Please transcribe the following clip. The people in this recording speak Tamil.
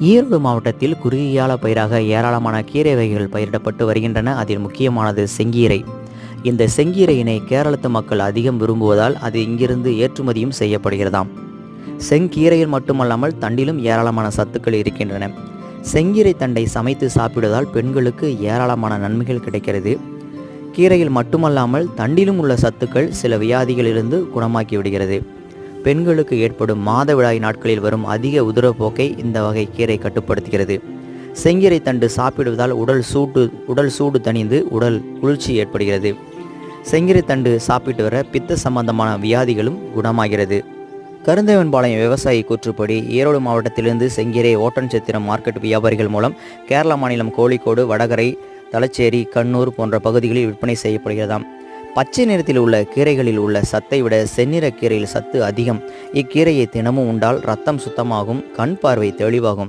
ஈரோடு மாவட்டத்தில் குறுகியால பயிராக ஏராளமான கீரை வகைகள் பயிரிடப்பட்டு வருகின்றன. அதில் முக்கியமானது செங்கீரை. இந்த செங்கீரையினை கேரளத்து மக்கள் அதிகம் விரும்புவதால் அது இங்கிருந்து ஏற்றுமதியும் செய்யப்படுகிறதாம். செங்கீரையில் மட்டுமல்லாமல் தண்டிலும் ஏராளமான சத்துக்கள் இருக்கின்றன. செங்கீரை தண்டை சமைத்து சாப்பிடுவதால் பெண்களுக்கு ஏராளமான நன்மைகள் கிடைக்கிறது. கீரையில் மட்டுமல்லாமல் தண்டிலும் உள்ள சத்துக்கள் சில வியாதிகளிலிருந்து குணமாக்கி விடுகிறது. பெண்களுக்கு ஏற்படும் மாதவிடாய் நாட்களில் வரும் அதிக உதரப்போக்கை இந்த வகை கீரை கட்டுப்படுத்துகிறது. செங்கீரை தண்டு சாப்பிடுவதால் உடல் சூட்டு உடல் சூடு தணிந்து உடல் குளிர்ச்சி ஏற்படுகிறது. செங்கீரை தண்டு சாப்பிட்டு வர பித்த சம்பந்தமான வியாதிகளும் குணமாகிறது. கருந்தேவன்பாளையம் விவசாயி கூற்றுப்படி ஈரோடு மாவட்டத்திலிருந்து செங்கீரை ஓட்டன்சத்திரம் மார்க்கெட் வியாபாரிகள் மூலம் கேரள மாநிலம் கோழிக்கோடு வடகரை தலச்சேரி கண்ணூர் போன்ற பகுதிகளில் விற்பனை செய்யப்படுகிறதாம். பச்சை நிறத்தில் உள்ள கீரைகளில் உள்ள சத்தை விட செந்நிற கீரையில் சத்து அதிகம். இக்கீரையை தினமும் உண்டால் ரத்தம் சுத்தமாகும் கண் பார்வை தெளிவாகும்.